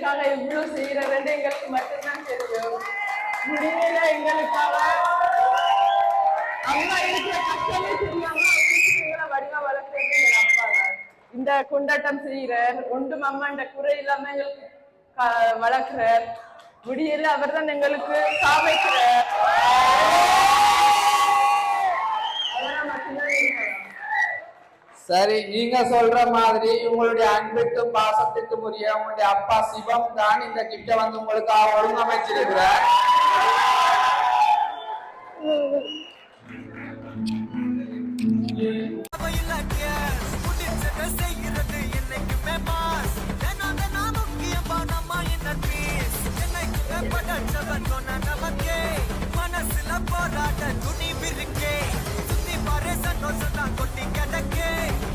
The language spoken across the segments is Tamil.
எங்களுக்காக இவ்வளவு செய்யறதுன்னு எங்களுக்கு மட்டும்தான் தெரியும். முடியல எங்களுக்காக. அம்மா இருக்கிற கஷ்டமே தெரியாம வடிவா வளர்த்தது எங்க அப்பா தான். இந்த கொண்டாட்டம் செய்யறார் ஒன்றும் அம்மாண்ட குறை இல்லாம எங்களுக்கு க- வளர்க்கிறார் முடியல அவர் தான் எங்களுக்கு சாமைக்கிறார் அதெல்லாம் மட்டும்தான் எங்களுக்கு சரி நீங்க சொல்ற மாதிரி உங்களுடைய அன்புக்கும் பாசத்துக்கும் உரிய உங்களுடைய அப்பா சிவம் தான் இந்த கிட்ட வந்து உங்களுக்காக ஒழுங்கமைச்சிருக்கிறார். மனசுல போராட்ட துணி விருக்கே. சுத்தி பாரு சந்தோஷம் தான் கொட்டி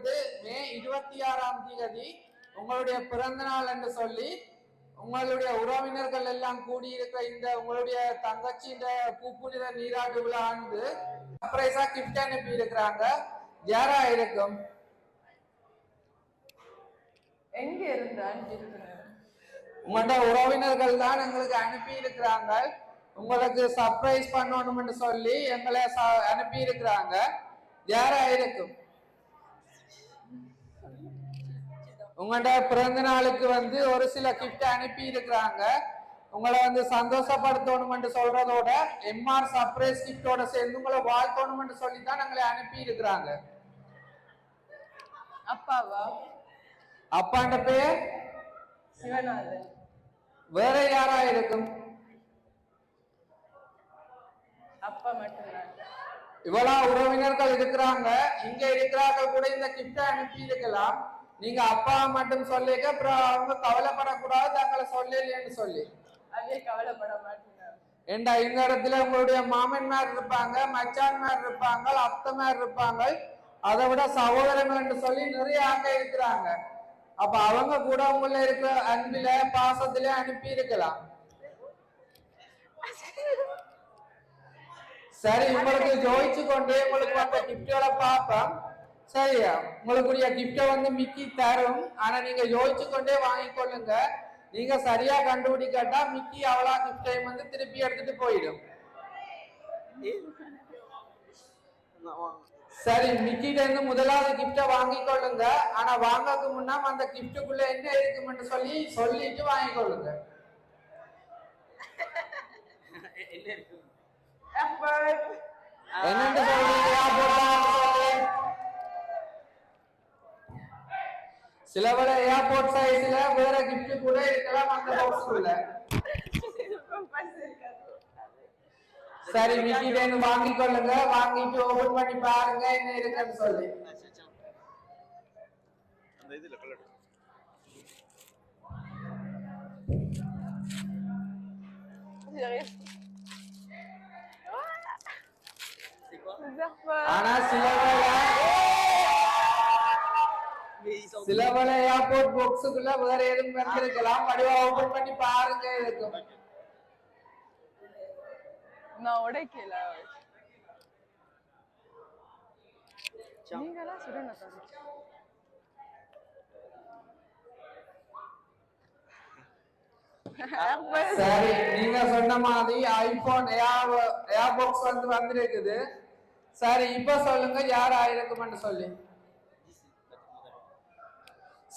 வந்து மே இருபத்தி ஆறாம் தேதி உங்களுடைய பிறந்த நாள் என்று சொல்லி உங்களுடைய உறவினர்கள் எல்லாம் கூடியிருக்கிற இந்த உங்களுடைய தங்கச்சியின் பூப்புனித நீராட்டு விழா வந்து சர்ப்ரைஸா கிஃப்ட் அனுப்பி இருக்கிறாங்க. யாரா இருக்கும்? எங்க இருந்தான் உங்களோட உறவினர்கள் தான் எங்களுக்கு அனுப்பி இருக்கிறாங்க. உங்களுக்கு சர்ப்ரைஸ் பண்ணணும்னு சொல்லி எங்களை அனுப்பி இருக்கிறாங்க. யாரா இருக்கும்? உங்களோட பிறந்த நாளுக்கு வந்து ஒரு சில கிஃப்ட் அனுப்பி இருக்கிறாங்க உங்களை வந்து சந்தோஷப்படுத்தணும்னு சொல்றதோட எம்ஆர் சர்ப்ரைஸ் கிஃப்டோட சேர்ந்து உங்களை வாழ்த்தணும்னு சொல்லி தான் எங்களை அனுப்பி இருக்கிறாங்க அப்பாவா? அப்பாண்ட பேர்? சிவநாதன். வேற யாரா இருக்கும்? அப்பா மட்டும்தான். இவ்வளவு உறவினர்கள் இருக்கிறாங்க. இங்க இருக்கிறார்கள் கூட இந்த கிஃப்ட் அனுப்பி இருக்கலாம் நீங்க அப்பா மட்டும் சொல்லிக்க அப்புறம் அவங்க கவலைப்படக்கூடாது தங்களை சொல்லலைன்னு சொல்லி. அதே கவலைப்பட மாட்டேன் ஏண்டா இந்த இடத்துல உங்களுடைய மாமன்மார் இருப்பாங்க மச்சான்மார் இருப்பாங்க அத்தைமார் இருப்பாங்க. அதை விட சகோதரங்கள் என்று சொல்லி நிறைய ஆங்க இருக்கிறாங்க. அப்ப அவங்க கூட உங்கள இருக்கிற அன்பில பாசத்தில அனுப்பி இருக்கலாம். சரி உங்களுக்கு ஜோதிச்சு கொண்டே உங்களுக்கு வந்த கிஃப்டோட பார்ப்போம். சரியா? உங்களுக்குரிய கிஃப்டை வந்து மிக்கி தரும். ஆனா நீங்க யோசிச்சு கொண்டே வாங்கிக்கொள்ளுங்க நீங்க சரியா கண்டுபிடிக்காட்டா மிக்கி அவ்வளோ கிஃப்டையும் வந்து திருப்பி எடுத்துட்டு போயிடும். சரி மிக்கிட்ட இருந்து முதலாவது கிஃப்டை வாங்கிக்கொள்ளுங்க ஆனா வாங்கக்கு முன்னாம அந்த கிஃப்ட்டுக்குள்ள என்ன இருக்குமென்னு சொல்லி சொல்லிட்டு வாங்கிக்கொள்ளுங்க அப்பா என்னன்னு சொல்றீங்க? ஏர்போர்ட் சில வேளை ஏர்போர்ட் சைஸ்ல வேற கிஃப்ட் கூட இருக்கலாம் அந்த பாக்ஸ்க்குள்ள பஸ் இருக்காது சரி மிக்கிட்டேன்னு வாங்கிக்கொள்ளுங்க வாங்கிட்டு ஓபன் பண்ணி பாருங்க என்ன இருக்குன்னு சொல்லி. அந்த இதுல கலர். ஆனா சில சில வேளை ஏர்போர்ட் பாக்ஸுக்குள்ள வேற எதுவும் வந்திருக்கலாம். வடிவா ஓபன் பண்ணி பாருங்க இருக்கும் நான் உடைக்கல. நீங்களா சுடணும் சரி நீங்க சொன்ன மாதிரி ஐபோன் ஏர் ஏர்பாக்ஸ் வந்து வந்திருக்குது. சரி இப்ப சொல்லுங்க யார் ஆயிருக்கும்னு சொல்லி.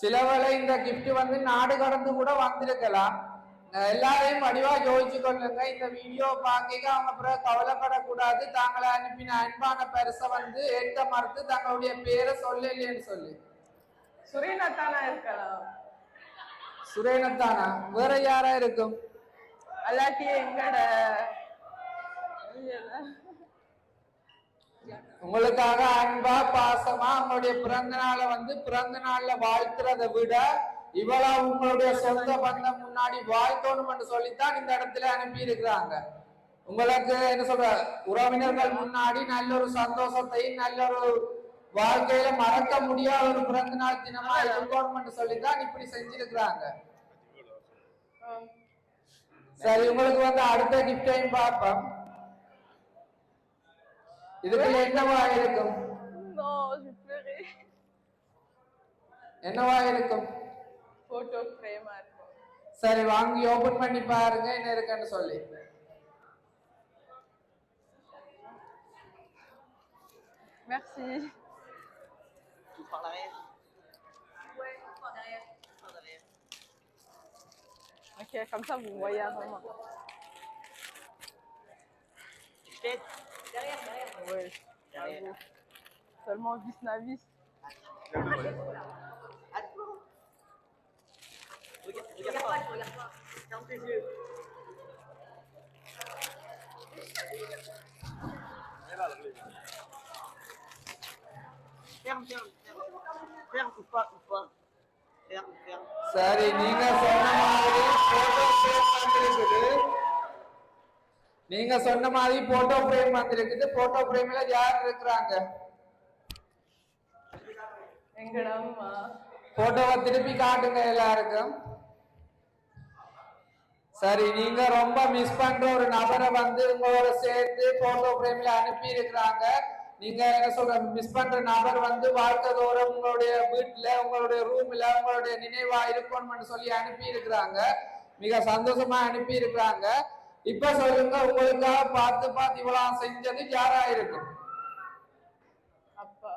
சில வேளை இந்த gift வந்து நாடு கடந்து கூட வந்திருக்கலாம். எல்லாரையும் வடிவா யோசிச்சு கொள்ளுங்க. இந்த வீடியோ பார்க்க அவங்க பிறகு கவலைப்படக்கூடாது. தாங்களை அனுப்பின அன்பான பரிசை வந்து ஏற்க மறுத்து தங்களுடைய பேரை சொல்லலைன்னு சொல்லி. சுரேனா தானா இருக்கலாம். சுரேனத்தானா வேற யாரா இருக்கும்? அல்லாட்டி எங்கட? உங்களுக்காக அன்பா பாசமா உங்களுடைய பிறந்த நாளை வந்து பிறந்த நாள்ல வாழ்த்துறதை விட இவ்வளவு உங்களுடைய சொந்த பந்தம் முன்னாடி வாழ்த்தணும்னு சொல்லித்தான் இந்த இடத்துல அனுப்பி இருக்கிறாங்க உங்களுக்கு என்ன சொல்ற உறவினர்கள் முன்னாடி நல்ல ஒரு சந்தோஷத்தையும் நல்ல ஒரு வாழ்க்கையில மறக்க முடியாத ஒரு பிறந்த நாள் தினமா இருக்கணும்னு சொல்லித்தான் இப்படி செஞ்சிருக்கிறாங்க. சரி உங்களுக்கு வந்து அடுத்த கிஃப்டையும் பார்ப்போம். இதுக்குள்ள என்னவா இருக்கும் Non, je pleurais. என்னவா இருக்கும் Photo frame ஆ இருக்கும் சரி வாங்கி ஓபன் பண்ணி பாருங்க என்ன இருக்குன்னு சொல்லி Merci. Tu prends l'arrière Ok, comme ça vous me voyez vraiment. Derrière, derrière. Ouais, derrière. Seulement vis navis. Regarde, regarde pas, regarde pas. Ferme tes yeux. Ferme, ferme, ferme. Ou pas, ou pas. Ferme, ferme. Sari, ninga sonna. நீங்க சொன்ன மாதிரி போட்டோ ஃப்ரேம் வந்திருக்குது. போட்டோ ஃப்ரேம்ல யார் இருக்கிறாங்க? போட்டோவை திருப்பி காட்டுங்க எல்லாருக்கும். சரி நீங்க ரொம்ப மிஸ் பண்ற ஒரு நபரை வந்து உங்களோட சேர்த்து போட்டோ ஃப்ரேம்ல அனுப்பி இருக்கிறாங்க. நீங்க என்ன சொல்ற மிஸ் பண்ற நபர் வந்து வாழ்க்கை தோறும் உங்களுடைய வீட்டுல உங்களுடைய ரூம்ல உங்களுடைய நினைவா இருக்கணும்னு சொல்லி அனுப்பி இருக்கிறாங்க. மிக சந்தோஷமா அனுப்பி இருக்கிறாங்க. இப்ப சொல்லுங்க உங்களுக்காக பார்த்து பார்த்து இவ்வளவு செஞ்சது யாரா இருக்கும் அப்பா.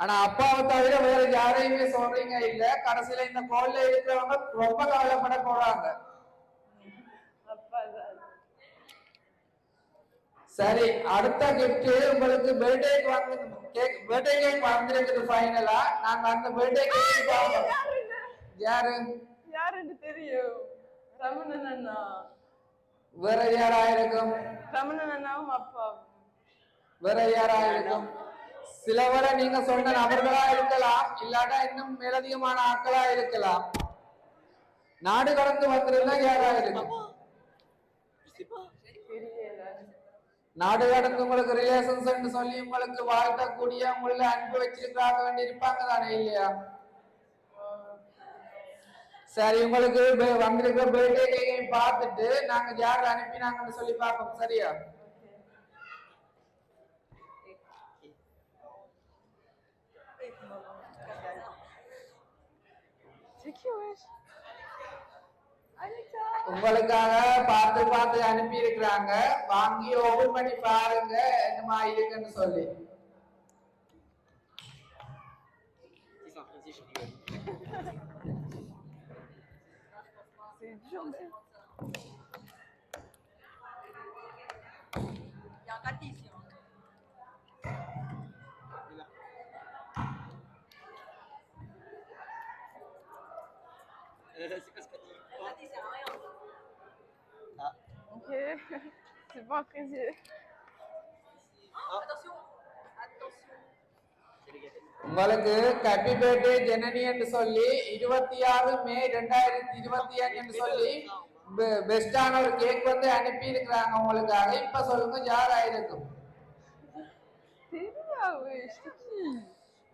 ஆனா அப்பாவை தவிர வேற யாரையுமே சொல்றீங்க இல்ல. கடைசியில இந்த கோல்ல இருக்கிறவங்க ரொம்ப கவலைப்பட போறாங்க. சரி. அடுத்த gift உங்களுக்கு பர்த்டேக்கு வந்து கேக் பர்த்டே கேக் வந்திருக்குது ஃபைனலா நாங்க அந்த பர்த்டே கேக் யாரு? யாருன்னு தெரியும். ரமணன் அண்ணா. வேற யாரா இருக்கும் ரமணன் அண்ணாவும் அப்பாவும். வேற யாரா இருக்கும் சிலவரை நீங்க சொன்ன நபர்களா இருக்கலாம் இல்லாட்டா இன்னும் மேலதிகமான ஆட்களா இருக்கலாம். நாடு கடந்து வந்திருந்தா யாரா இருக்கும் நாடு கடந்து உங்களுக்கு ரிலேஷன்ஸ் சொல்லி உங்களுக்கு வாழ்த்தக்கூடிய உங்களுக்கு அன்பு வச்சிருக்காக வேண்டி இருப்பாங்க தானே இல்லையா? சரி உங்களுக்கு பே- வந்திருக்கிற பர்த்டே கேக்கையும் பார்த்துட்டு நாங்க யார் அனுப்பினாங்கன்னு சொல்லி பார்ப்போம் சரியா? உங்களுக்காக பார்த்து பார்த்து அனுப்பி இருக்கிறாங்க வாங்கி ஓபன் பண்ணி பாருங்க என்னமா இருக்குன்னு சொல்லி. Il y a un. C'est hein. Ok. Euh, c'est pas apprécié. Ah. உங்களுக்கு பர்த்டே ஜனனி என்று சொல்லி இருபத்தி ஆறு மே ரெண்டாயிரத்தி இருபத்தி அஞ்சு சொல்லி பெஸ்டான ஒரு கேக் வந்து அனுப்பி இருக்கிறாங்க உங்களுக்காக இப்ப சொல்லுங்க யார் ஆயிருக்கும்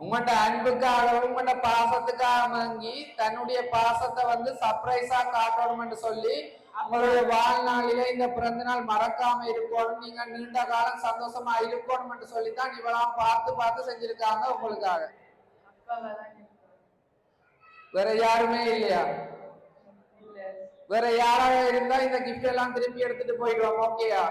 உங்கள்ட்ட அன்புக்காக உங்கள்ட்ட பாசத்துக்காக வாங்கி தன்னுடைய பாசத்தை வந்து சர்ப்ரைஸா காட்டணும்னு சொல்லி உங்களுடைய வாழ்நாளில இந்த பிறந்த நாள் மறக்காம இருக்கணும் நீங்க நீண்ட காலம் சந்தோஷமா இருக்கணும் என்று சொல்லித்தான் இவெல்லாம் பார்த்து பார்த்து செஞ்சிருக்காங்க உங்களுக்காக. வேற யாருமே இல்லையா? வேற யாராவது இருந்தா இந்த கிஃப்ட் எல்லாம் திருப்பி எடுத்துட்டு போயிடுவோம் ஓகேயா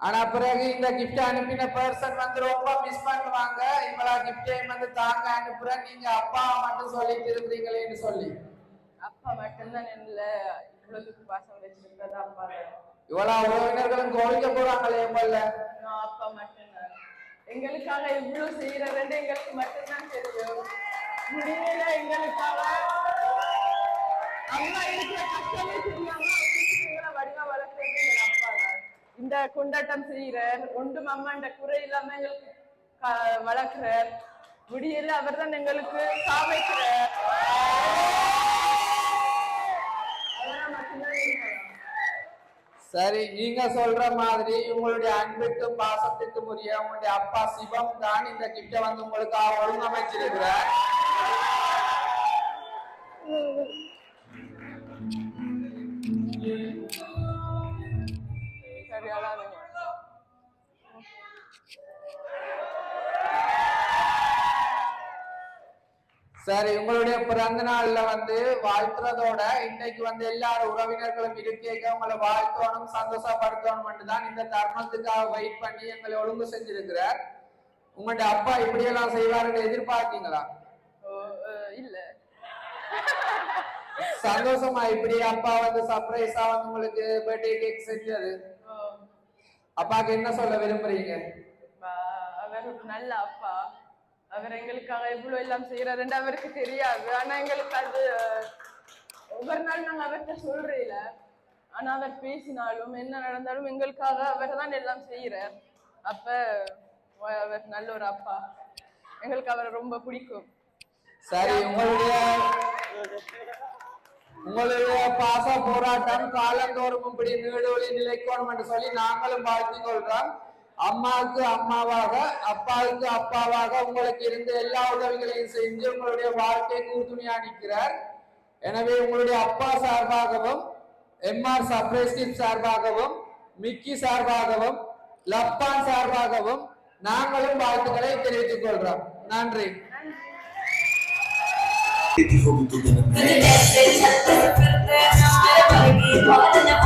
ஆனா பிறகு இந்த கிஃப்ட் அனுப்பின பர்சன் வந்து ரொம்ப மிஸ் பண்ணுவாங்க. இவளா கிஃப்டையும் வந்து தாங்க அனுப்புற நீங்க அப்பா மட்டும் சொல்லிட்டு இருக்கிறீங்களேன்னு சொல்லி. அப்பா மட்டும்தான் இல்ல இவ்வளவுக்கு பாசம் வச்சிருக்கிறது அப்பா இவ்வளவு உறவினர்களும் கோவிக்க போறாங்களே நான் அப்பா மட்டும்தான். எங்களுக்காக இவ்வளவு செய்யறதுன்னு எங்களுக்கு மட்டும்தான் தெரியும். முடியல எங்களுக்காக அம்மா இருக்கிற கஷ்டமே தெரியாம வடிவா வளர்த்தது எங்க அப்பா தான். இந்த கொண்டாட்டம் செய்யறார் ஒன்றும் அம்மாண்ட குறை இல்லாம எங்களுக்கு வளர்க்கிறார் முடியல அவர் தான் எங்களுக்கு சாமைக்கிறார் அதெல்லாம் மட்டும்தான் இருக்கலாம் சரி நீங்க சொல்ற மாதிரி உங்களுடைய அன்பிற்கும் பாசத்துக்கும் உரிய உங்களுடைய அப்பா சிவம் தான் இந்த கிஃப்ட வந்து உங்களுக்காக ஒழுங்கமைச்சிருக்கிறார். சரி அழாதீங்க சரி உங்களுடைய பிறந்த நாள்ல வந்து வாழ்த்துறதோட இன்னைக்கு வந்து எல்லாரும் உறவினர்களும் இருக்கேக்க உங்களை வாழ்த்தணும் சந்தோஷப்படுத்தணும் தான் இந்த தருணத்துக்காக வெயிட் பண்ணி எங்களை ஒழுங்கு செஞ்சிருக்கிறார். உங்களுடைய அப்பா இப்படியெல்லாம் செய்வாருன்னு எதிர்பார்த்தீங்களா? இல்ல. சந்தோஷமா இப்படி அப்பா வந்து சர்ப்ரைஸா வந்து உங்களுக்கு பர்த்டே கேக் செஞ்சது? அப்பாக்கு என்ன சொல்ல விரும்புறீங்க? அவர் நல்ல அப்பா. அவர் எங்களுக்காக இவ்வளவு எல்லாம் செய்யறாருன்னு அவருக்கு தெரியாது. ஆனா எங்களுக்கு அது ஒவ்வொரு நாள் நாங்க அவர்கிட்ட சொல்றீல ஆனா அவர் பேசினாலும் என்ன நடந்தாலும் எங்களுக்காக அவர் தான் எல்லாம் செய்யறார் அப்ப அவர் நல்ல ஒரு அப்பா. எங்களுக்கு அவரை ரொம்ப பிடிக்கும். சரி உங்களுடைய உங்களுடைய பாச போராட்டம் காலந்தோறும் இப்படி நீடொழி நிலைக்கணும் என்று சொல்லி நாங்களும் வாழ்த்திக் கொள்றோம் அம்மாவுக்கு அம்மாவாக அப்பாவுக்கு அப்பாவாக உங்களுக்கு இருந்த எல்லா உதவிகளையும் செஞ்சு உங்களுடைய வாழ்க்கைக்கு உறுதுணையா நிற்கிறார். எனவே உங்களுடைய அப்பா சார்பாகவும் எம்ஆர் சப்ரேஸ்டிப் சார்பாகவும் மிக்கி சார்பாகவும் லப்பான் சார்பாகவும் நாங்களும் வாழ்த்துக்களை தெரிவித்துக் கொள்றோம் நன்றி. Thank you.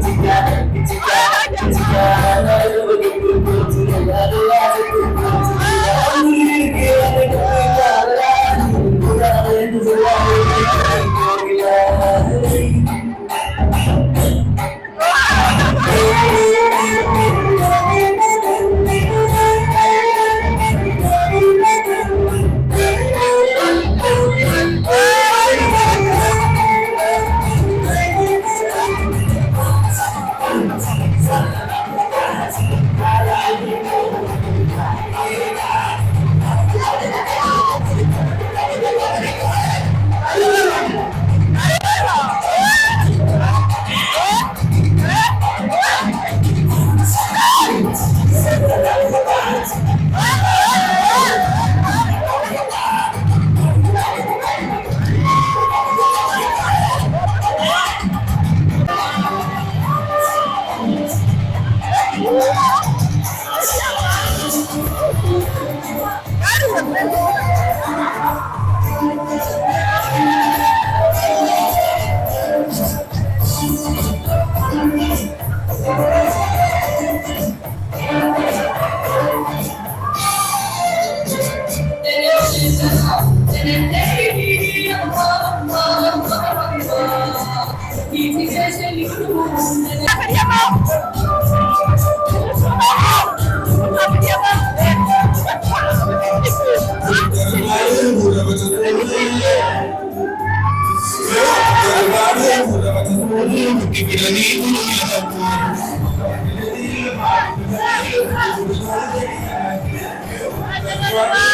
It's a together, it's a guy, it's a it. Thank you.